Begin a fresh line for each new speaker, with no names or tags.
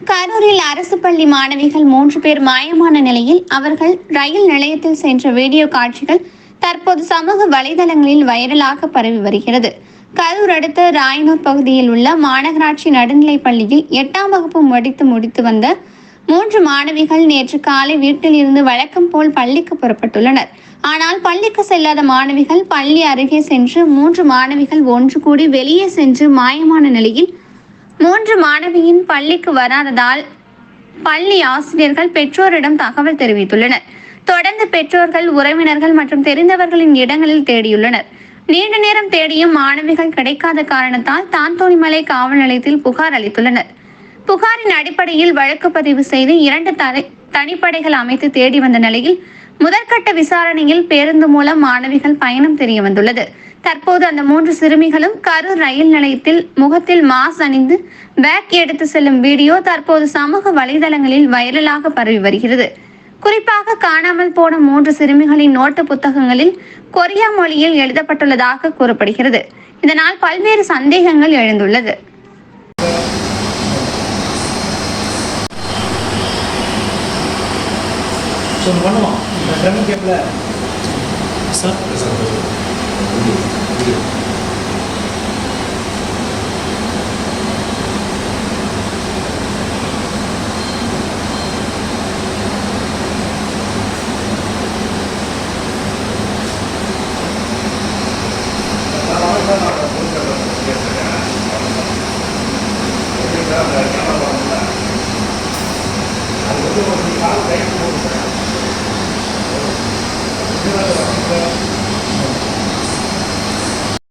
கரூரில் அரசு பள்ளி மாணவிகள் மூன்று பேர் மாயமான நிலையில் அவர்கள் ரயில் நிலையத்தில் சென்ற வீடியோ காட்சிகள் தற்போது சமூக வலைதளங்களில் வைரலாக பரவி வருகிறது. கரூர் அடுத்த ராயனூர் பகுதியில் உள்ள மாநகராட்சி நடுநிலைப் பள்ளியில் எட்டாம் வகுப்பு முடித்து முடித்து வந்த மூன்று மாணவிகள் நேற்று காலை வீட்டில் இருந்து வழக்கம் போல் பள்ளிக்கு புறப்பட்டுள்ளனர். ஆனால் பள்ளிக்கு செல்லாத மாணவிகள் பள்ளி அருகே சென்று மூன்று மாணவிகள் ஒன்று கூடி வெளியே சென்று மாயமான நிலையில் மூன்று மாணவியின் பள்ளிக்கு வராததால் பள்ளி ஆசிரியர்கள் பெற்றோரிடம் தகவல் தெரிவித்துள்ளனர். தொடர்ந்து பெற்றோர்கள் உறவினர்கள் மற்றும் தெரிந்தவர்களின் இடங்களில் தேடியுள்ளனர். நீண்ட நேரம் தேடியும் மாணவிகள் கிடைக்காத காரணத்தால் தாந்தோணிமலை காவல் நிலையத்தில் புகார் அளித்துள்ளனர். புகாரின் அடிப்படையில் வழக்கு பதிவு செய்து இரண்டு தனிப்படைகள் அமைத்து தேடி வந்த நிலையில் முதற்கட்ட விசாரணையில் பேருந்து மூலம் மாணவிகள் பயணம் தெரிய வந்துள்ளது. தற்போது அந்த மூன்று சிறுமிகளும் கரூர் ரயில் நிலையத்தில் முகத்தில் மாஸ் அணிந்து பேக் எடுத்து செல்லும் வீடியோ தற்போது சமூக வலைதளங்களில் வைரலாக பரவி வருகிறது. குறிப்பாக காணாமல் போன மூன்று சிறுமிகளின் நோட்டு புத்தகங்களில் கொரியா மொழியில் எழுதப்பட்டுள்ளதாக கூறப்படுகிறது. இதனால் பல்வேறு சந்தேகங்கள் எழுந்துள்ளது.
ஒன்று பண்ணுவோம் ட்ரம் கேப்பில்
சார் Thank போட்டு